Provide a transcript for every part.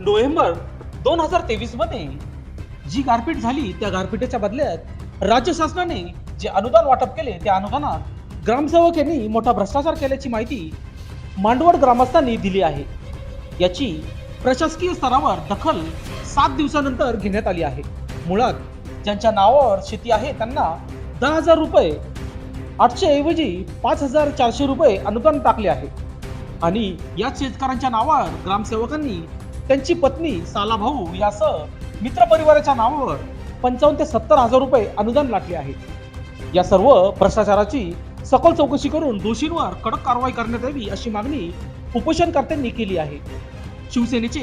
November दोन हजार तेवीसमध्ये जी गारपीट झाली त्या गारपीटीच्या बदल्यात राज्य शासनाने जे अनुदान वाटप केले त्या अनुदानात ग्रामसेवक यांनी मोठा भ्रष्टाचार केल्याची माहिती मांडवड ग्रामस्थांनी दिली आहे. याची प्रशासकीय स्तरावर दखल सात दिवसानंतर घेण्यात आली आहे. मुळात ज्यांच्या नावावर शेती आहे त्यांना दहा हजार रुपये आठशे ऐवजी पाच हजार चारशे रुपये अनुदान टाकले आहे. आणि याच शेतकऱ्यांच्या नावावर ग्रामसेवकांनी त्यांची पत्नी सालाभाऊ यासह मित्र परिवाराच्या नावावर पंचावन्न ते सत्तर हजार रुपये अनुदान लाटले आहे. या सर्व भ्रष्टाचाराची सखोल चौकशी करून दोषींवर कडक कारवाई करण्यात यावी अशी मागणी उपोषणकर्त्यांनी केली आहे. शिवसेनेचे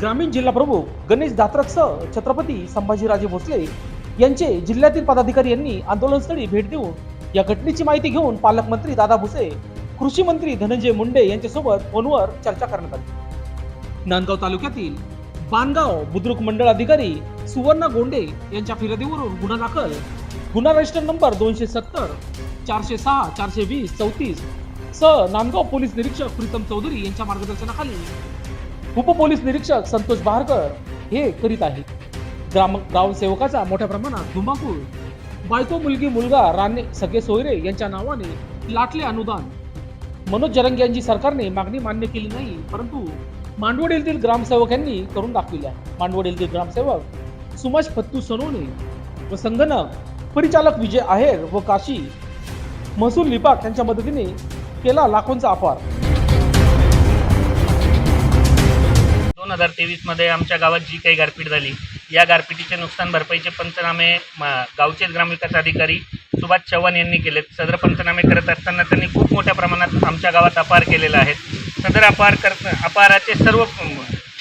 ग्रामीण जिल्हा प्रमुख गणेश दात्रकसह छत्रपती संभाजीराजे भोसले यांचे जिल्ह्यातील पदाधिकारी यांनी आंदोलनस्थळी भेट देऊन या घटनेची माहिती घेऊन पालकमंत्री दादा भुसे कृषी मंत्री धनंजय मुंडे यांच्यासोबत फोनवर चर्चा करण्यात आली. नांदगाव तालुक्यातील बांधगाव बुद्रुक मंडळ अधिकारी सुवर्ण गोंडे यांच्या फिर्यादीवरून गुन्हा दाखल. गुन्हा रजिस्टर नंबर दोनशे सत्तर चारशे सहा चारशे वीस चौतीस सह नांदगाव पोलीस निरीक्षक प्रीतम चौधरी यांच्या मार्गदर्शनाखाली उपपोलीस निरीक्षक संतोष बहारकर हे करीत आहेत. ग्राम ग्रामसेवकाचा मोठ्या प्रमाणात धुमाकूळ. बायको मुलगी मुलगा राणे सगळे सोयरे यांच्या नावाने लाटले अनुदान. मनोज जरंग यांची सरकारने मागणी मान्य केली नाही परंतु मांडवड येथील ग्रामसेवक यांनी करून दाखविल्या. मांडवड येथील ग्रामसेवक सुभाष फत्तू सोनवणे व संगणक परिचालक विजय आहेर व काशी महसूल लिपाक यांच्या मदतीने केला लाखोंचा आपार दोन हजार तेवीसमध्ये आमच्या गावात जी काही गारपीट झाली या गारपिटीचे नुकसान भरपाईचे पंचनामे म- गावचेच ग्रामविकास अधिकारी सुभाष चव्हाण यांनी केलेत. सदर पंचनामे करत असताना त्यांनी खूप मोठ्या प्रमाणात आमच्या गावात अपार केलेला आहे. सदर अपार कर अपाराचे सर्व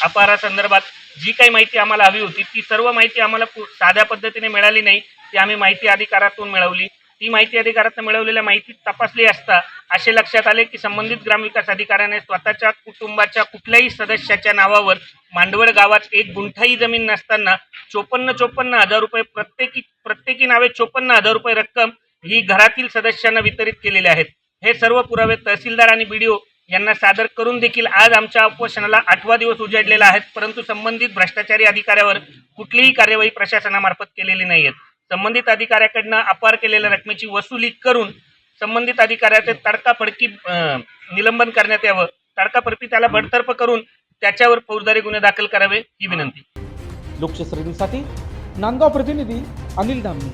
अपारासंदर्भात जी काही माहिती आम्हाला हवी होती ती सर्व माहिती आम्हाला पु- साध्या पद्धतीने मिळाली नाही ती आम्ही माहिती अधिकारातून मिळवली. ती माहिती अधिकारातून मिळवलेल्या माहिती तपासली असता असे लक्षात आले की संबंधित ग्रामविकास अधिकाऱ्याने स्वतःच्या कुटुंबाच्या कुठल्याही सदस्याच्या नावावर मांडवड गावात एक गुंठाही जमीन नसताना चोपन्न चोपन्न हजार रुपये प्रत्येकी प्रत्येकी नावे चोपन्न हजार रुपये रक्कम ही घरातील सदस्यांना वितरित केलेले आहेत. हे सर्व पुरावे तहसीलदार आणि बीडीओ यांना सादर करून देखील आज आमच्या उपोषणाला आठवा दिवस उजाडलेला आहे. परंतु संबंधित भ्रष्टाचारी अधिकाऱ्यावर कुठलीही कार्यवाही प्रशासनामार्फत केलेली नाही आहेत संबंधित अधिकाऱ्याकडनं अपार केलेल्या रकमेची वसुली करून संबंधित अधिकाऱ्याचे तडकाफडकी निलंबन करण्यात यावं. तडकाफडकी त्याला बडतर्फ करून त्याच्यावर फौजदारी गुन्हे दाखल करावे ही विनंती. लोकशास्त्र नांदगाव प्रतिनिधी अनिल धामणी